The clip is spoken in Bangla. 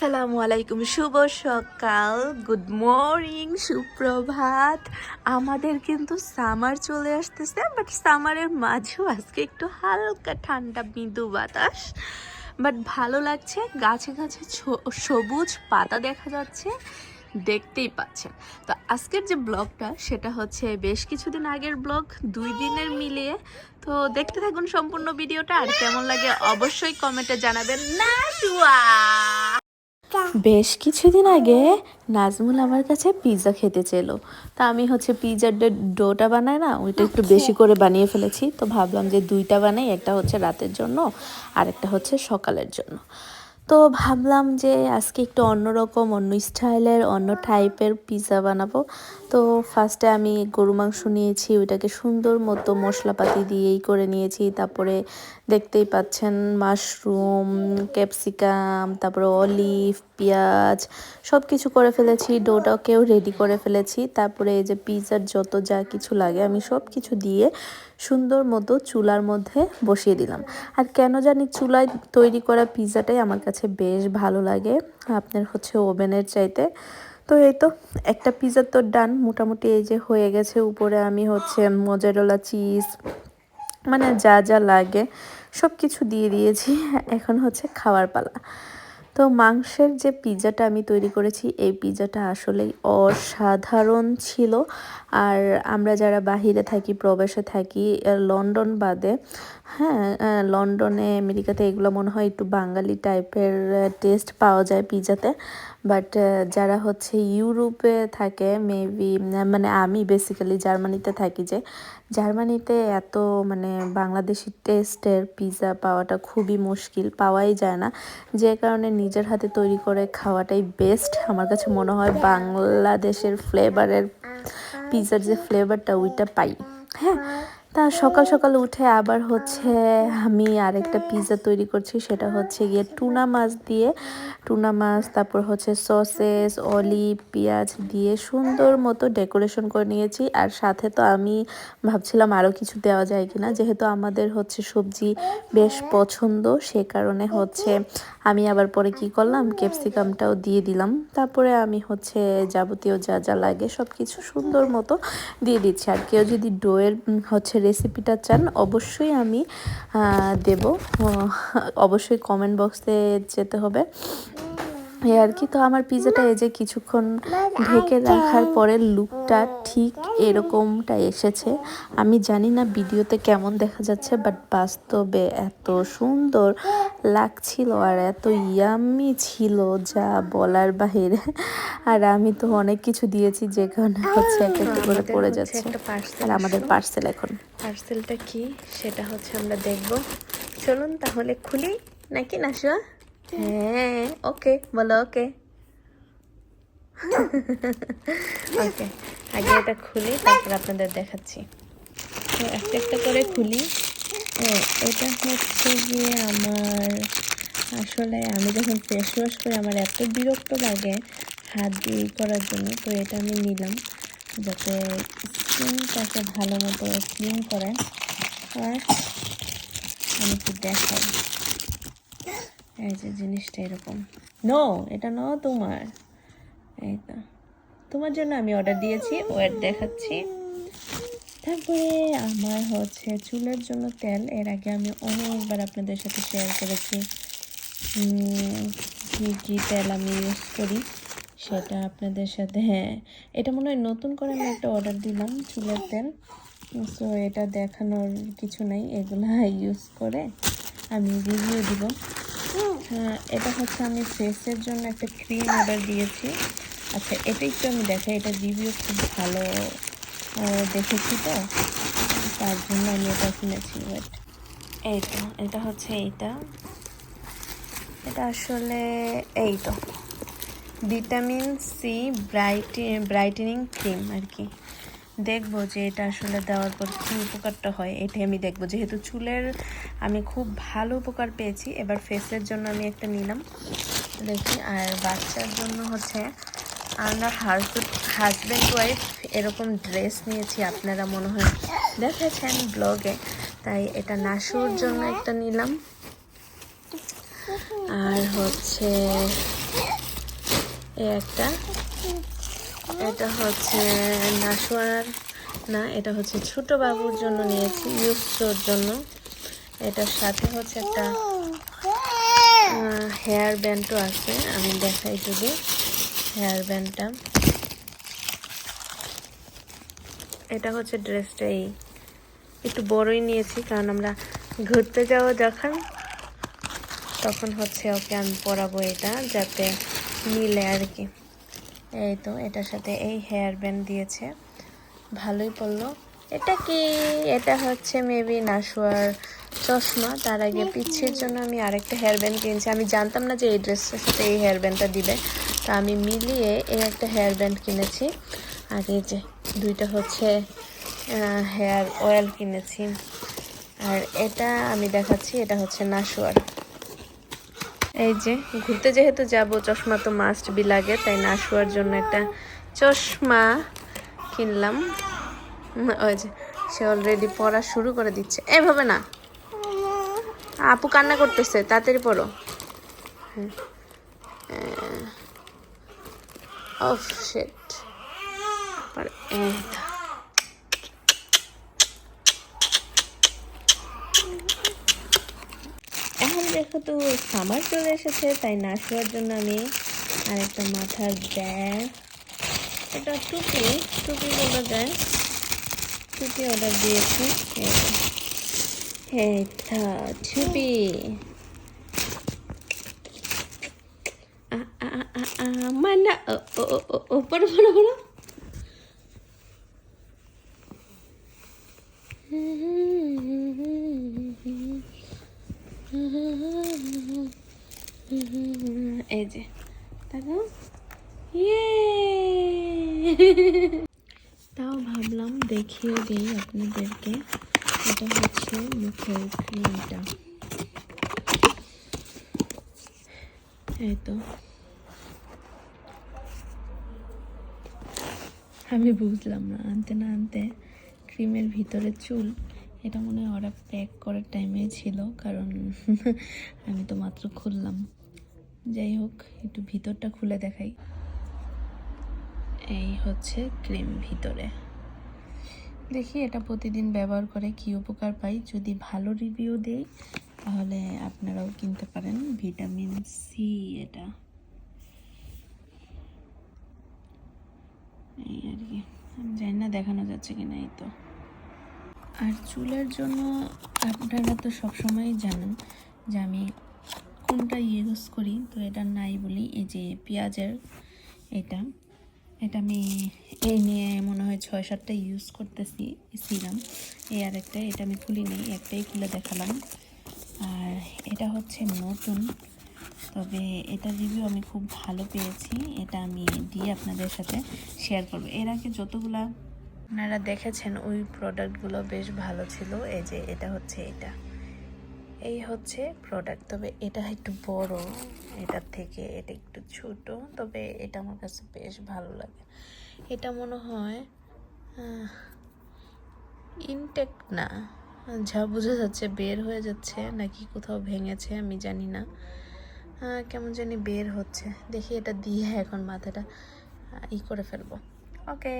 আসসালামু আলাইকুম, শুভ সকাল। গুড মর্নিং সুপ্রভাত। আমাদের কিন্তু সামার চলে আসতেছে বাট সামারের মাঝেও আজকে একটু হালকা ঠান্ডা, মৃদু বাতাস। বাট ভালো লাগছে, গাছে গাছে সবুজ পাতা দেখা যাচ্ছে, দেখতেই পাচ্ছেন। তো আজকের যে ব্লগটা, সেটা হচ্ছে বেশ কিছুদিন আগের ব্লগ, দুই দিনের মিলিয়ে। তো দেখতে থাকুন সম্পূর্ণ ভিডিওটা, আর কেমন লাগে অবশ্যই কমেন্টে জানাবেন। না বেশ কিছুদিন আগে নাজমুল আমার কাছে পিৎজা খেতে চেলো। তা আমি হচ্ছে পিৎজার ডোটা বানাই না ওইটা একটু বেশি করে বানিয়ে ফেলেছি। তো ভাবলাম যে দুইটা বানাই একটা হচ্ছে রাতের জন্য আর একটা হচ্ছে সকালের জন্য। তো ভাবলাম যে আজকে একটু অন্যরকম, অন্য স্টাইলের, অন্য টাইপের পিৎজা বানাবো। তো ফার্স্টে আমি গরু মাংস নিয়েছি, ওইটাকে সুন্দর মতো মশলাপাতি দিয়েই করে নিয়েছি। তারপরে দেখতেই পাচ্ছেন মাশরুম ক্যাপসিকাম তারপরে অলিভ পেঁয়াজ সব কিছু করে ফেলেছি। ডোটাকেও রেডি করে ফেলেছি। তারপরে এই যে পিৎজার যত যা কিছু লাগে, আমি সব কিছু দিয়ে সুন্দর মতো চুলার মধ্যে বসিয়ে দিলাম। আর কেন জানি চুলায় তৈরি করা পিৎজাটাই আমার কাছে বেশ ভালো লাগে। আপনার হচ্ছে ওভেনের চাইতে। তো এই তো একটা পিৎজার তো ডান মোটামুটি এই যে হয়ে গেছে। উপরে আমি হচ্ছে মোজারোলা চিজ মানে যা যা লাগে সব কিছু দিয়ে দিয়েছি। এখন হচ্ছে খাওয়ার পালা। তো মাংসের যে পিৎজাটা আমি তৈরি করেছি, এই পিৎজাটা আসলেই অসাধারণ ছিল। আর আমরা যারা বাহিরে থাকি, প্রবাসে থাকি লন্ডন বাদে হ্যাঁ লন্ডনে, আমেরিকাতে এগুলো মনে হয় একটু বাঙালি টাইপের টেস্ট পাওয়া যায় পিৎজাতে বাট যারা হচ্ছে ইউরোপে থাকে মেবি মানে আমি বেসিক্যালি জার্মানিতে থাকি যে জার্মানিতে এত মানে বাংলাদেশি টেস্টের পিৎজা পাওয়াটা খুবই মুশকিল, পাওয়াই যায় না। যে কারণে নিজের হাতে তৈরি করে খাওয়াটাই বেস্ট আমার কাছে মনে হয় বাংলাদেশের ফ্লেভারের পিৎজার যে ফ্লেভারটা ওইটা পাই। হ্যাঁ? তা সকাল সকাল উঠে আবার হচ্ছে আমি আরেকটা পিৎজা তৈরি করছি, সেটা হচ্ছে গিয়ে টুনা মাছ দিয়ে, টুনা মাছ, তারপর হচ্ছে সসেস অলিভ পেঁয়াজ দিয়ে সুন্দর মতো ডেকোরেশন করে নিয়েছি। আর সাথে তো আমি ভাবছিলাম আরও কিছু দেওয়া যায় কি না যেহেতু আমাদের হচ্ছে সবজি বেশ পছন্দ, সে কারণে হচ্ছে আমি আবার পরে কি করলাম ক্যাপসিকামটাও দিয়ে দিলাম। তারপরে আমি হচ্ছে যাবতীয় যা যা লাগে সব কিছু সুন্দর মতো দিয়ে দিচ্ছি। আর কেউ যদি ডোয়ের হচ্ছে রেসিপিটা চান অবশ্যই আমি দেব। অবশ্যই কমেন্ট বক্সে যেতে হবে। এই আর কি। তো আমার পিজাটা এই যে কিছুক্ষণ ঢেকে রাখার পরে লুকটা ঠিক এরকমটা এসেছে। আমি জানি না ভিডিওতে কেমন দেখা যাচ্ছে বাট বাস্তবে এত সুন্দর লাগছিল আর এত ইয়াম্মি ছিল যা বলার বাহিরে। আর আমি তো অনেক কিছু দিয়েছি যে কারণে হচ্ছে এক একটা করে পড়ে যাচ্ছে। আর আমাদের পার্সেল এখন। পার্সেলটা কি? সেটা হচ্ছে আমরা দেখব। চলুন তাহলে খুলি। নাকি নাশুয়া হ্যাঁ ওকে বলো ওকে ওকে আগে এটা খুলি, তারপর আপনাদের দেখাচ্ছি। তো একটা একটা করে খুলি। এটা হচ্ছে গিয়ে আমার আসলে আমি যখন ফেস ওয়াশ করি, আমার এত বিরক্ত লাগে হাত দিয়ে করার জন্য, তো এটা আমি নিলাম যাতে স্কিনটাকে ভালো মতো ক্লিন করে। আর আমি একটু দেখাই। এই যে জিনিসটা এরকম। নো এটা ন, তোমার। এই তো। তোমার জন্য আমি অর্ডার দিয়েছি ওয়েট দেখাচ্ছি। তারপরে আমার হচ্ছে চুলের জন্য তেল। এর আগে আমি অনেকবার আপনাদের সাথে শেয়ার করেছি কী, কি তেল আমি ইউজ করি সেটা আপনাদের সাথে। হ্যাঁ এটা মনে হয় নতুন করে আমি একটা অর্ডার দিলাম, চুলের তেল। সো এটা দেখানোর কিছু নাই, এগুলা ইউজ করে আমি রিভিউ দিব। এটা হচ্ছে আমি ফেসের জন্য একটা ক্রিম অর্ডার দিয়েছি। আচ্ছা এটা একটু আমি দেখাই, এটা রিভিউ খুব ভালো দেখেছি তো। তার জন্য আমি এটা কিনেছি বাট এই তো এটা হচ্ছে এইটা। এটা আসলে এই তো ভিটামিন সি ব্রাইটি, ব্রাইটেনিং ক্রিম আর কি। দেখব যে এটা আসলে দেওয়ার পর কী উপকারটা হয়, এটাই আমি দেখব। যেহেতু চুলের আমি খুব ভালো উপকার পেয়েছি, এবার ফেসের জন্য আমি একটা নিলাম। দেখি, আর বাচ্চার জন্য হচ্ছে আমরা হাজব্যান্ড হাজব্যান্ড ওয়াইফ এরকম ড্রেস নিয়েছি, আপনারা মনে হয় দেখেছেন ব্লগে তাই এটা নাসুর জন্য একটা নিলাম। আর হচ্ছে এ একটা এটা হচ্ছে নাসোয়ার না, এটা হচ্ছে ছোট বাবুর জন্য নিয়েছি ইউসোর জন্য। এটার সাথে হচ্ছে একটা হেয়ার ব্যান্ডও আছে, আমি দেখাই যদি হেয়ার ব্যান্ডটা এটা হচ্ছে ড্রেসটা এই, একটু বড়ই নিয়েছি, কারণ আমরা ঘুরতে যাব যখন, তখন হচ্ছে ওকে আমি পরাবো এটা, যাতে মিলে আর কি। এই তো এটার সাথে এই হেয়ার ব্যান্ড দিয়েছে। ভালোই পড়ল। এটা কি? এটা হচ্ছে মেবি নাসুয়ার চশমা। তার আগে পিচ্ছির জন্য আমি আরেকটা হেয়ার ব্যান্ড কিনছি। আমি জানতাম না যে এই ড্রেসটার সাথে এই হেয়ার ব্যান্ডটা দিবে। তা আমি মিলিয়ে এই একটা হেয়ার ব্যান্ড কিনেছি। আর এই যে দুইটা হচ্ছে হেয়ার অয়েল কিনেছি। আর এটা আমি দেখাচ্ছি। এটা হচ্ছে নাসুয়ার। এই যে, ঘুরতে যেহেতু যাব, চশমা তো মাস্ট বি লাগে, তাই না শোয়ার জন্য একটা চশমা কিনলাম। ওই যে, সে অলরেডি পড়া শুরু করে দিচ্ছে। এভাবে না। আপু কান্না করতেছে, তাড়াতাড়ি পড়ো। হ্যাঁ। অফ শেট এখন দেখো তো সামার চলে এসেছে, তাই না শোয়ার জন্য আমি আরেকটা মাথার ব্যাগ এটা টুপি টুপি বলা যায়। টুপি অর্ডার দিয়েছি। তো টুপি মানা পড়ো পড়ো এই যে, দেখো। ইয়ে তাও ভাবলাম দেখিয়ে দিই আপনাদেরকে। এটা হচ্ছে মুখের ক্রিমটা। এই তো। আমি বুঝলাম না, আনতে না আনতে ক্রিমের ভিতরে চুল, এটা মনে হয় ওরা প্যাক করার টাইমে ছিল, কারণ আমি তো মাত্র খুললাম। যাই হোক, একটু ভিতরটা খুলে দেখাই। এই হচ্ছে ক্রিম ভিতরে। দেখি এটা প্রতিদিন ব্যবহার করে কি উপকার পাই। যদি ভালো রিভিউ দেই, তাহলে আপনারাও কিনতে পারেন ভিটামিন সি এটা। এই আর কি। জানি না দেখানো যাচ্ছে কি না এই তো। আর চুলের জন্য আপনারা তো সবসময়ই জানেন যে আমি কোনটা ইউজ করি, তো এটা নাই বলি, এই যে পেঁয়াজের এটা। এটা আমি এই নিয়ে মনে হয় ছয় সাতটা ইউজ করতেছি সিরাম এই আরেকটা এটা আমি খুলি নিই, একটাই খুলে দেখালাম। আর এটা হচ্ছে নতুন, তবে এটা রিভিউ আমি খুব ভালো পেয়েছি, এটা আমি দিয়ে আপনাদের সাথে শেয়ার করব। এর আগে যতগুলা আপনারা দেখেছেন, ওই প্রোডাক্টগুলো বেশ ভালো ছিল, এই যে এটা হচ্ছে এটা। এই হচ্ছে প্রোডাক্ট তবে এটা একটু বড় এটার থেকে এটা একটু ছোট, তবে এটা আমার কাছে বেশ ভালো লাগে। এটা মনে হয় ইনটেক না, যা বোঝা যাচ্ছে বের হয়ে যাচ্ছে নাকি কোথাও ভেঙেছে, আমি জানি না। কেমন জানি বের হচ্ছে, দেখি এটা দিয়ে এখন মাথাটা ই করে ফেলব। ওকে